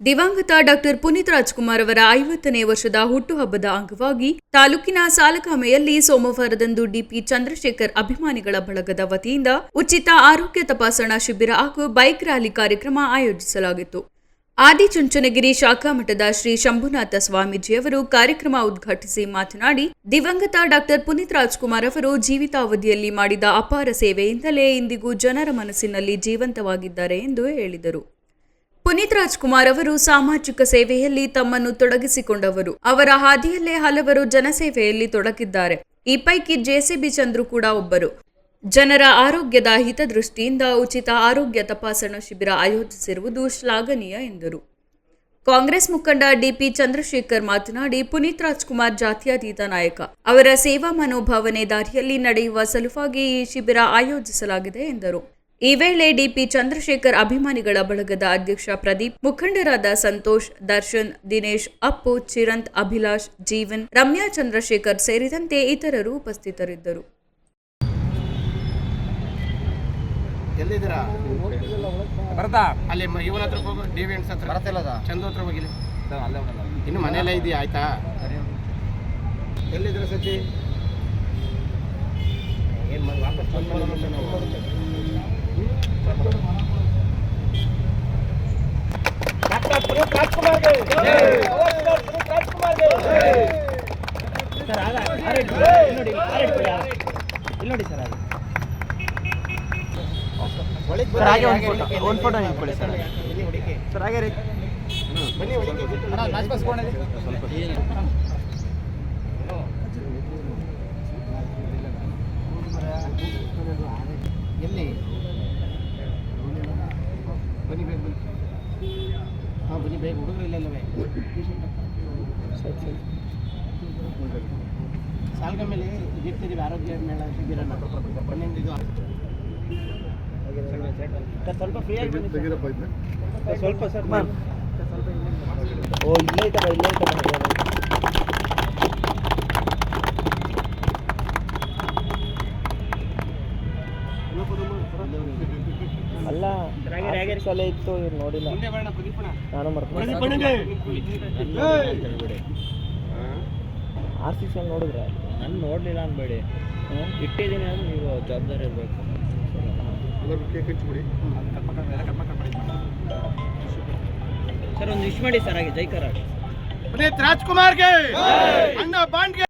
ದಿವಂಗತ ಡಾಕ್ಟರ್ ಪುನೀತ್ ರಾಜ್ಕುಮಾರ್ ಅವರ ಐವತ್ತನೇ ವರ್ಷದ ಹುಟ್ಟುಹಬ್ಬದ ಅಂಗವಾಗಿ ತಾಲೂಕಿನ ಸಾಲಕಾಮೆಯಲ್ಲಿ ಸೋಮವಾರದಂದು ಡಿಪಿ ಚಂದ್ರಶೇಖರ್ ಅಭಿಮಾನಿಗಳ ಬಳಗದ ವತಿಯಿಂದ ಉಚಿತ ಆರೋಗ್ಯ ತಪಾಸಣಾ ಶಿಬಿರ ಹಾಗೂ ಬೈಕ್ ರ್ಯಾಲಿ ಕಾರ್ಯಕ್ರಮ ಆಯೋಜಿಸಲಾಗಿತ್ತು. ಆದಿಚುಂಚನಗಿರಿ ಶಾಖಾ ಮಠದ ಶ್ರೀ ಶಂಭುನಾಥ ಸ್ವಾಮೀಜಿಯವರು ಕಾರ್ಯಕ್ರಮ ಉದ್ಘಾಟಿಸಿ ಮಾತನಾಡಿ, ದಿವಂಗತ ಡಾಕ್ಟರ್ ಪುನೀತ್ ರಾಜ್ಕುಮಾರ್ ಅವರು ಜೀವಿತಾವಧಿಯಲ್ಲಿ ಮಾಡಿದ ಅಪಾರ ಸೇವೆಯಿಂದಲೇ ಇಂದಿಗೂ ಜನರ ಮನಸ್ಸಿನಲ್ಲಿ ಜೀವಂತವಾಗಿದ್ದಾರೆ ಎಂದು ಹೇಳಿದರು. ಪುನೀತ್ ರಾಜ್ಕುಮಾರ್ ಅವರು ಸಾಮಾಜಿಕ ಸೇವೆಯಲ್ಲಿ ತಮ್ಮನ್ನು ತೊಡಗಿಸಿಕೊಂಡವರು. ಅವರ ಹಾದಿಯಲ್ಲೇ ಹಲವರು ಜನಸೇವೆಯಲ್ಲಿ ತೊಡಗಿದ್ದಾರೆ. ಈ ಪೈಕಿ ಜೆಸಿಬಿ ಚಂದ್ರು ಕೂಡ ಒಬ್ಬರು. ಜನರ ಆರೋಗ್ಯದ ಹಿತದೃಷ್ಟಿಯಿಂದ ಉಚಿತ ಆರೋಗ್ಯ ತಪಾಸಣಾ ಶಿಬಿರ ಆಯೋಜಿಸಿರುವುದು ಶ್ಲಾಘನೀಯ ಎಂದರು. ಕಾಂಗ್ರೆಸ್ ಮುಖಂಡ ಡಿಪಿ ಚಂದ್ರಶೇಖರ್ ಮಾತನಾಡಿ, ಪುನೀತ್ ರಾಜ್ಕುಮಾರ್ ಜಾತ್ಯತೀತ ನಾಯಕ. ಅವರ ಸೇವಾ ಮನೋಭಾವನೆ ದಾರಿಯಲ್ಲಿ ನಡೆಯುವ ಸಲುವಾಗಿ ಈ ಶಿಬಿರ ಆಯೋಜಿಸಲಾಗಿದೆ ಎಂದರು. ಈ ವೇಳೆ ಡಿಪಿ ಚಂದ್ರಶೇಖರ್ ಅಭಿಮಾನಿಗಳ ಬಳಗದ ಅಧ್ಯಕ್ಷ ಪ್ರದೀಪ್ ಮುಖಂಡರಾದ ಸಂತೋಷ್ ದರ್ಶನ್ ದಿನೇಶ್ ಅಪ್ಪು ಚಿರಂತ್ ಅಭಿಲಾಷ್ ಜೀವನ್ ರಮ್ಯಾ ಚಂದ್ರಶೇಖರ್ ಸೇರಿದಂತೆ ಇತರರು ಉಪಸ್ಥಿತರಿದ್ದರು. ಎಲ್ಲಿದ್ದೀರಾ? ಇನ್ನು ಮನೆಯಲ್ಲೇ ಇದೆಯಾ ಆಯ್ತಾ? ಸಚಿ? ಏನು ಮಾಡಿ ವಾಪಸ್ ಸರ್, ಹಾಗೆ ಒಂದು ಫೋಟೋ- ಒಂದು ಫೋಟೋ ನಿಂತ್ಕೊಳ್ಳಿ ಸರ್. ಸರ್ ಹಾಗೆ ರೀ. ಬನ್ನಿ ಹುಡುಕಿ ಎಲ್ಲಿ ಬನ್ನಿ ಬೇಗ ಬನ್ನಿ ಹಾಂ ಬನ್ನಿ ಬೇಗ ಹುಡುಗರು ಸಾಲ್ಗ ಮೇಲೆ ಇದಿರ್ತೀವಿ ಆರೋಗ್ಯ ಮೇಳ ಶಿಬಿರನ ಬನ್ನಿ ಇದು ಸ್ವಲ್ಪ ಫ್ರೀ ಆಗಿ ಸ್ವಲ್ಪ ಸರ್ ಓ ಇಲ್ಲ ಇಲ್ಲ ಇಲ್ಲೇ ಅಲ್ಲ ಶಾಲೆ ಇತ್ತು ಇವ್ರು ನೋಡಿಲ್ಲ. ನಾನು ಅಣ್ಣಂಗೆ. ಆರ್ ಸಿ ಸಿ ನೋಡಿದ್ರೆ? ನಾನು ನೋಡಲಿಲ್ಲ ಅನ್ಬೇಡಿ. ಇಟ್ಟಿದ್ದೀನಿ ಅಂದ್ರೆ ನೀವು ಜವಾಬ್ದಾರಿ ಇರಬೇಕು. ಸರ್ ಒಂದು ವಿಶ್ ಮಾಡಿ ಸರ್ ಹಾಗೆ ಜೈಕರ್ ರಾಜ್ಕುಮಾರ್ಗೆ ಅಣ್ಣ ಬಾಂಡ್ಗೆ